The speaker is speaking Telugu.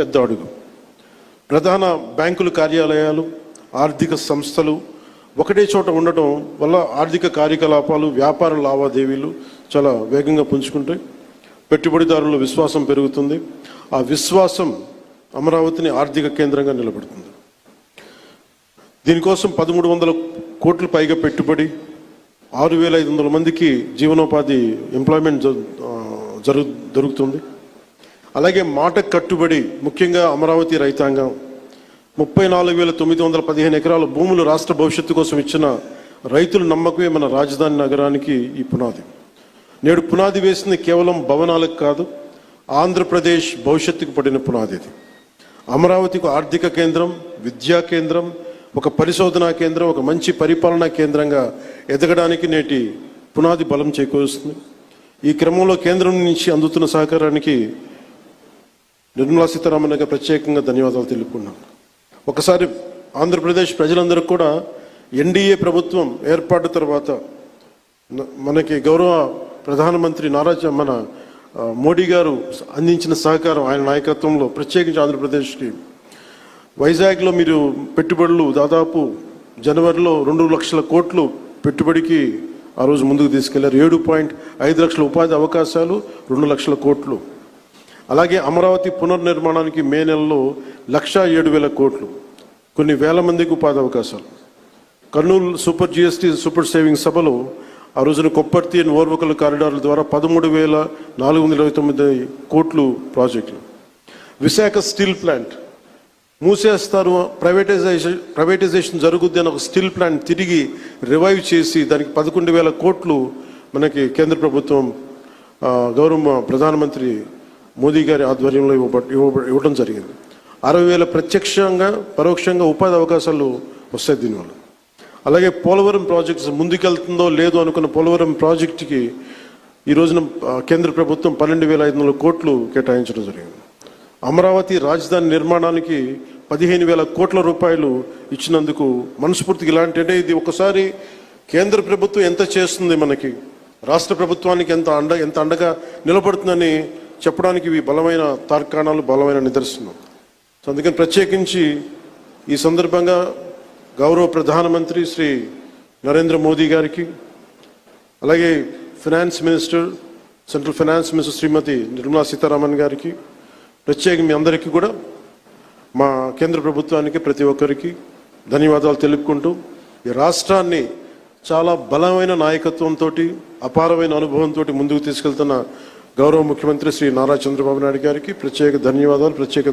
పెద్ద అడుగు. ప్రధాన బ్యాంకులు కార్యాలయాలు ఆర్థిక సంస్థలు ఒకటే చోట ఉండటం వల్ల ఆర్థిక కార్యకలాపాలు వ్యాపార లావాదేవీలు చాలా వేగంగా పుంజుకుంటాయి. పెట్టుబడిదారుల విశ్వాసం పెరుగుతుంది. ఆ విశ్వాసం అమరావతిని ఆర్థిక కేంద్రంగా నిలబెడుతుంది. దీనికోసం పదమూడు వందల కోట్లు పైగా పెట్టుబడి ఆరు వేల ఐదు వందల మందికి జీవనోపాధి ఎంప్లాయ్మెంట్ జరు జరుగు దొరుకుతుంది. అలాగే మాట కట్టుబడి ముఖ్యంగా అమరావతి రైతాంగం. ముప్పై నాలుగు వేల తొమ్మిది వందల పదిహేను ఎకరాల భూములు రాష్ట్ర భవిష్యత్తు కోసం ఇచ్చిన రైతుల నమ్మకమే మన రాజధాని నగరానికి ఈ పునాది. నేడు పునాది వేసింది కేవలం భవనాలకు కాదు ఆంధ్రప్రదేశ్ భవిష్యత్తుకు పడిన పునాది ఇది. అమరావతికి ఆర్థిక కేంద్రం విద్యా కేంద్రం ఒక పరిశోధనా కేంద్రం ఒక మంచి పరిపాలనా కేంద్రంగా ఎదగడానికి నేటి పునాది బలం చేకూరుస్తుంది. ఈ క్రమంలో కేంద్రం నుంచి అందుతున్న సహకారానికి నిర్మలా సీతారామన్ గారు ప్రత్యేకంగా ధన్యవాదాలు తెలుపుకున్నాను ఒకసారి ఆంధ్రప్రదేశ్ ప్రజలందరూ కూడా ఎన్డీఏ ప్రభుత్వం ఏర్పాటు తర్వాత మనకి గౌరవ ప్రధానమంత్రి నారా మన మోడీ గారు అందించిన సహకారం ఆయన నాయకత్వంలో ప్రత్యేకించి ఆంధ్రప్రదేశ్కి. వైజాగ్లో మీరు పెట్టుబడులు దాదాపు జనవరిలో రెండు లక్షల కోట్లు పెట్టుబడికి ఆ రోజు ముందుకు తీసుకెళ్ళారు. ఏడు పాయింట్ ఐదు లక్షల ఉపాధి అవకాశాలు రెండు లక్షల కోట్లు. అలాగే అమరావతి పునర్నిర్మాణానికి మే నెలలో లక్షా ఏడు వేల కోట్లు. కొన్ని వేల మందికి ఉపాధి అవకాశాలు. Kurnool super GST super saving సభలో ఆ రోజున కొప్పర్తి అండ్ ఓర్వకల్ కారిడార్ల ద్వారా పదమూడు వేల నాలుగు వందల ఇరవై తొమ్మిది కోట్లు ప్రాజెక్టులు. Visakha steel plant. మూసేస్తారు privatisation privatisation జరుగుద్ది అని ఒక స్టీల్ ప్లాంట్ తిరిగి రివైవ్ చేసి దానికి పదకొండు వేల కోట్లు మనకి కేంద్ర ప్రభుత్వం గౌరవ ప్రధానమంత్రి మోదీ గారి ఆధ్వర్యంలో ఇవ్వబ ఇవ్వబ- ఇవ్వడం జరిగింది. అరవై వేల ప్రత్యక్షంగా పరోక్షంగా ఉపాధి అవకాశాలు వస్తాయి దీనివల్ల. అలాగే పోలవరం ప్రాజెక్ట్స్ ముందుకెళ్తుందో లేదో అనుకున్న పోలవరం ప్రాజెక్టుకి ఈ రోజున కేంద్ర ప్రభుత్వం పన్నెండు వేల ఐదు వందల కోట్లు కేటాయించడం జరిగింది. అమరావతి రాజధాని నిర్మాణానికి పదిహేను వేల కోట్ల రూపాయలు ఇచ్చినందుకు మనస్ఫూర్తిగా ఇలాంటి అంటే ఇది ఒకసారి కేంద్ర ప్రభుత్వం ఎంత చేస్తుంది మనకి రాష్ట్ర ప్రభుత్వానికి ఎంత అండ ఎంత అండగా నిలబడుతుందని చెప్పడానికి ఇవి బలమైన తార్కాణాలు బలమైన నిదర్శనం. సో అందుకని ప్రత్యేకించి ఈ సందర్భంగా గౌరవ ప్రధానమంత్రి శ్రీ నరేంద్ర మోదీ గారికి అలాగే finance minister central finance minister Shrimati Nirmala Sitharaman గారికి ప్రత్యేక మీ అందరికీ కూడా మా కేంద్ర ప్రభుత్వానికి ప్రతి ఒక్కరికి ధన్యవాదాలు తెలుపుకుంటూ ఈ రాష్ట్రాన్ని చాలా బలమైన నాయకత్వంతో అపారమైన అనుభవంతో ముందుకు తీసుకెళ్తున్న గౌరవ ముఖ్యమంత్రి శ్రీ నారా చంద్రబాబు నాయుడు గారికి ప్రత్యేక ధన్యవాదాలు ప్రత్యేక